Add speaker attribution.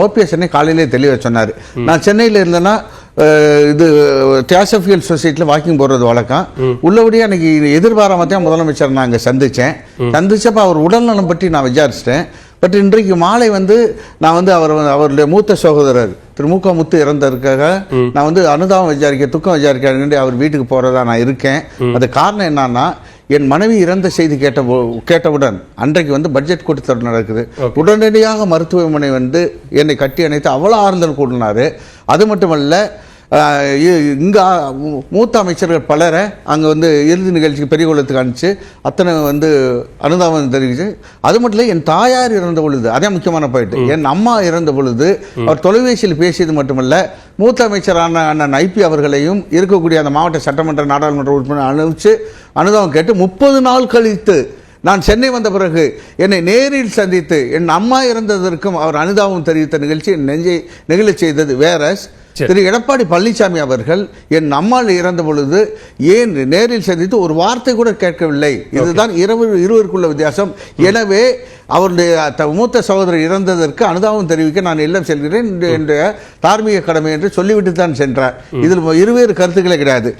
Speaker 1: OPS அன்னை காலையிலே தெளிவாக சொன்னார். நான் சென்னையில் இருந்தேன்னா இது தியாசபியல் சொசைட்டியில் வாக்கிங் போகிறது வழக்கம். உள்ளபடியே அன்னைக்கு எதிர்பாராம தான் முதலமைச்சர் நான் அங்கே சந்தித்தேன் சந்திச்சப்ப அவர் உடல்நலம் பற்றி நான் விசாரிச்சிட்டேன். பட் இன்றைக்கு மாலை வந்து நான் வந்து அவர் அவருடைய மூத்த சகோதரர் திரு மு க முத்து இறந்ததற்காக நான் வந்து அனுதாபம் விசாரிக்க துக்கம் விசாரிக்க அவர் வீட்டுக்கு போகிறதா நான் இருக்கேன். அது காரணம் என்னன்னா என் மனைவி இறந்த செய்தி கேட்ட கேட்டவுடன் அன்றைக்கு வந்து பட்ஜெட் கூட்டத்தொடர் நடக்குது. உடனடியாக மருத்துவமனை வந்து என்னை கட்டி அணைத்து அவ்வளோ ஆறுதல் கூட்டினாரு அது மட்டுமல்ல இங்க மூத்த அமைச்சர்கள் பலரை அங்கே வந்து இறுதி நிகழ்ச்சிக்கு பெரிய குளத்துக்கு அனுப்பிச்சு அத்தனை வந்து அனுதாபம் தெரிவிச்சு. அது மட்டும் இல்லை என் தாயார் இறந்த பொழுது அதே முக்கியமான போயிட்டு என் அம்மா இறந்த பொழுது அவர் தொலைபேசியில் பேசியது மட்டுமல்ல மூத்த அமைச்சரான அண்ணன் ஐபி அவர்களையும் இருக்கக்கூடிய அந்த மாவட்ட சட்டமன்ற நாடாளுமன்ற உறுப்பினர் அனுப்பிச்சு அனுதாபம் கேட்டு முப்பது நாள் கழித்து நான் சென்னை வந்த பிறகு என்னை நேரில் சந்தித்து என் அம்மா இறந்ததற்கும் அவர் அனுதாபம் தெரிவித்த நிகழ்ச்சி நெஞ்சை நெகிழச் செய்தது வேற. திரு எடப்பாடி பழனிசாமி அவர்கள் என் அம்மாள் இறந்த பொழுது ஏன் நேரில் சந்தித்து ஒரு வார்த்தை கூட கேட்கவில்லை. இதுதான் இரவு இருவருக்குள்ள வித்தியாசம். எனவே அவருடைய மூத்த சகோதரர் இறந்ததற்கு அனுதாபம் தெரிவிக்க நான் இல்லம் செல்கிறேன். என்ற தார்மீக கடமை என்று சொல்லிவிட்டு தான் சென்றார் இதில் இருவேறு கருத்துக்களே கிடையாது.